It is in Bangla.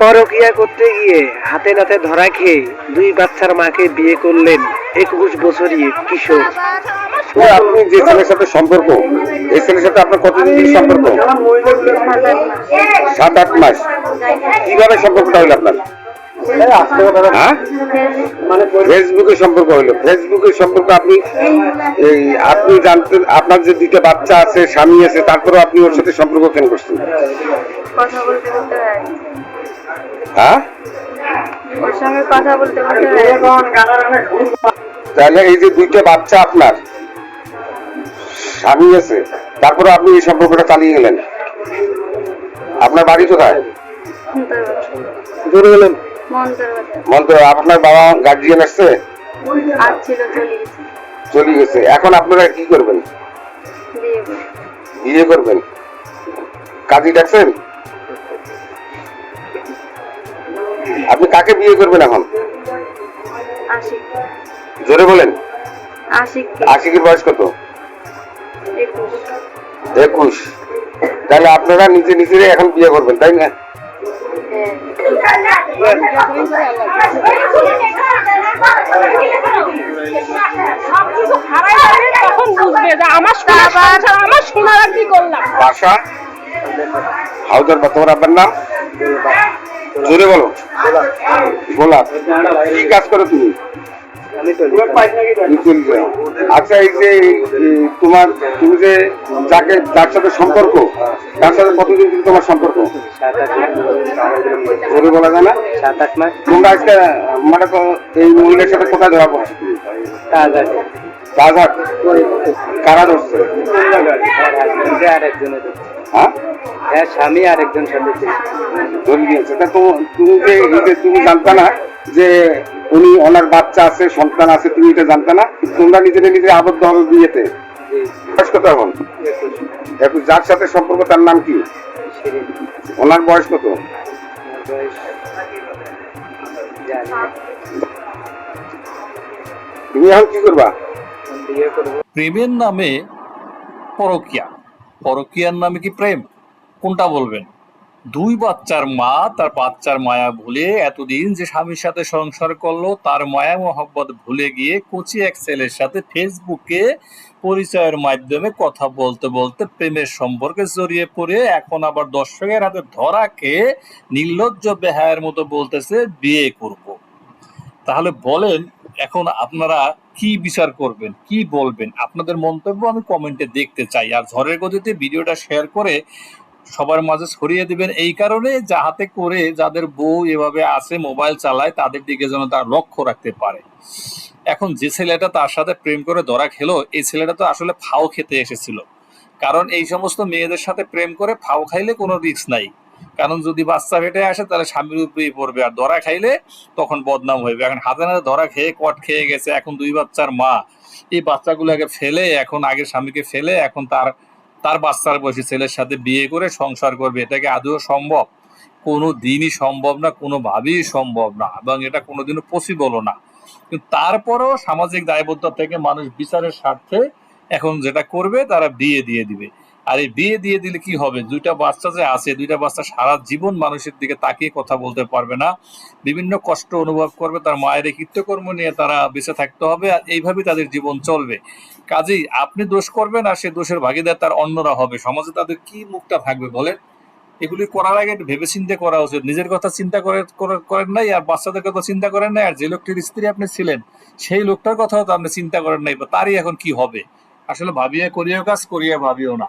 পরকিয়া করতে গিয়ে হাতে নাতে ধরা খেয়ে দুই বাচ্চার মাকে বিয়ে করলেন একুশ বছরই কিশোর। আপনি যে ছেলের সাথে সম্পর্ক এই ছেলের সাথে আপনার কতদিন সম্পর্ক? সাত আট মাস। কীভাবে সম্পর্কটা হইল আপনার? হ্যাঁ? ফেসবুকে সম্পর্ক হইল। ফেসবুকে সম্পর্ক আপনি এই আপনি জানতেন আপনার যে দুইটা বাচ্চা আছে স্বামী আছে তারপরে আপনি ওর সাথে সম্পর্ক কেন করছেন? কথা বলতে বলতে হয়? ওর সঙ্গে কথা বলতে বলতে তাহলে এই যে দুইটা বাচ্চা আপনার স্বামী আছে তারপরে আপনি এই সম্পর্কটা চালিয়ে গেলেন। আপনার বাড়ি কোথায়? জোরে বলেন মন্তর আপনার বাবা গার্জিয়ান আসছে চলে গেছে। এখন আপনারা কি করবেন? বিয়ে বিয়ে করবেন। কাজী ডাকছেন আপনি কাকে বিয়ে করবেন এখন? আশিক। জোরে বলেন। আশিক। আশিকের বয়স কত? একুশ। তাহলে আপনারা নিজে নিজেরাই এখন বিয়ে করবেন তাই না? হ্যাঁ। সবকিছু হারাই যাবে তখন বুঝবে যে আমার সোনার সংসার, আমার সোনার আর কি করলাম বাসা? হাউদার বা তোমার আপনার নাম? জোরে বলো। গোলাপ। কি কাজ করো তুমি? আচ্ছা এই যে তোমার, তুমি যে যাকে, যার সাথে সম্পর্ক, তার সাথে কতদিন থেকে তোমার সম্পর্ক? জোরে বলা যায় না? তোমরা আজকে মানে এই মহিলার সাথে কোথায় ধরা পড়ছো কারা ধরছে? হ্যাঁ? হ্যাঁ স্বামী আর একজন সাথে ধরে নিয়েছে তা তো তুমি যে যে তুমি জানতে না যে উনি ওনার বাচ্চা আছে সন্তান আছে তুমি এটা জানতে না? তোমরা নিজেরা নিজে আবদ্ধ হবে বিয়েতে। বয়স কত এখন? এখন যার সাথে সম্পর্ক তার নাম কি? ওনার বয়স কত? তুমি এখন কি করবা। প্রেমের নামে পরকিয়া। পরকিয়ার নামে কি প্রেম কোনটা বলবেন দুই বাচ্চার মা, তার বাচ্চার মায়া ভুলে এতদিন যে স্বামীর সাথে সংসার করল, তার মায়া মোহাব্বত ভুলে গিয়ে কোচি এক ছেলের সাথে ফেসবুকে পরিচয়ের মাধ্যমে কথা বলতে বলতে প্রেমের সম্পর্কে জড়িয়ে পড়ে, এখন আবার দর্শকের হাতে ধরা খেয়ে নির্লজ্জ বেহায়ের মতো বলতেছে, বিয়ে করব। তাহলে বলেন, এখন আপনারা কি বিচার করবেন, কি বলবেন? আপনাদের মন্তব্য আমি কমেন্টে দেখতে চাই। আর ঝড়ের গতিতে ভিডিওটা শেয়ার করে সবার মাঝে ছড়িয়ে দিবেন। এই কারণে যাহাতে করে যাদের বউ এভাবে আছে মোবাইল চালায়, তাদের দিকে যেন তারা লক্ষ্য রাখতে পারে। এখন যে ছেলেটা তার সাথে প্রেম করে ধরা খেলো, এই ছেলেটা তো আসলে ফাও খেতে এসেছিল। কারণ এই সমস্ত মেয়েদের সাথে প্রেম করে ফাও খাইলে কোনো রিস্ক নাই। কারণ যদি বাচ্চা ফেটে আসে, তাহলে স্বামীর উপরেই পড়বে। আর ধরা খাইলে তখন বদনাম হইবে। এখন হাতে নাতে ধরা খেয়ে কট খেয়ে গেছে। এখন দুই বাচ্চার মা। এই বাচ্চাগুলোকে ফেলে, এখন আগের স্বামীকে ফেলে, এখন তার তার বাচ্চার বয়সী ছেলের সাথে বিয়ে করে সংসার করবে। এটাকে আদৌ সম্ভব? কোনো দিনই সম্ভব না, কোনোভাবেই সম্ভব না। এবং এটা কোনোদিনও পসিবলও না। কিন্তু তারপরেও সামাজিক দায়বদ্ধতা থেকে মানুষ বিচারের স্বার্থে এখন যেটা করবে, তারা বিয়ে দিয়ে দিবে। আর এই বিয়ে দিয়ে দিলে কি হবে? দুইটা বাচ্চা যে আছে, দুইটা বাচ্চা সারা জীবন মানুষের দিকে তাকিয়ে কথা বলতে পারবে না। বিভিন্ন কষ্ট অনুভব করবে, তার মায়ের কৃত্যকর্ম নিয়ে তারা বেঁচে থাকতে হবে আর এইভাবেই তাদের জীবন চলবে। কাজেই আপনি দোষ করবেন আর সে দোষের ভাগিদার তার অন্যরা হবে। সমাজে তাদের কি মুখটা থাকবে বলেন? এগুলি করার আগে ভেবে চিন্তা করা উচিত। নিজের কথা চিন্তা করে, করে- করেন নাই আর বাচ্চাদের কথা চিন্তা করেন নাই আর যে লোকটির স্ত্রী আপনি ছিলেন, সেই লোকটার কথাও তো আপনি চিন্তা করেন নাই, বা তারই এখন কি হবে? আসলে ভাবিয়া করিও কাজ, করিয়া ভাবিও না।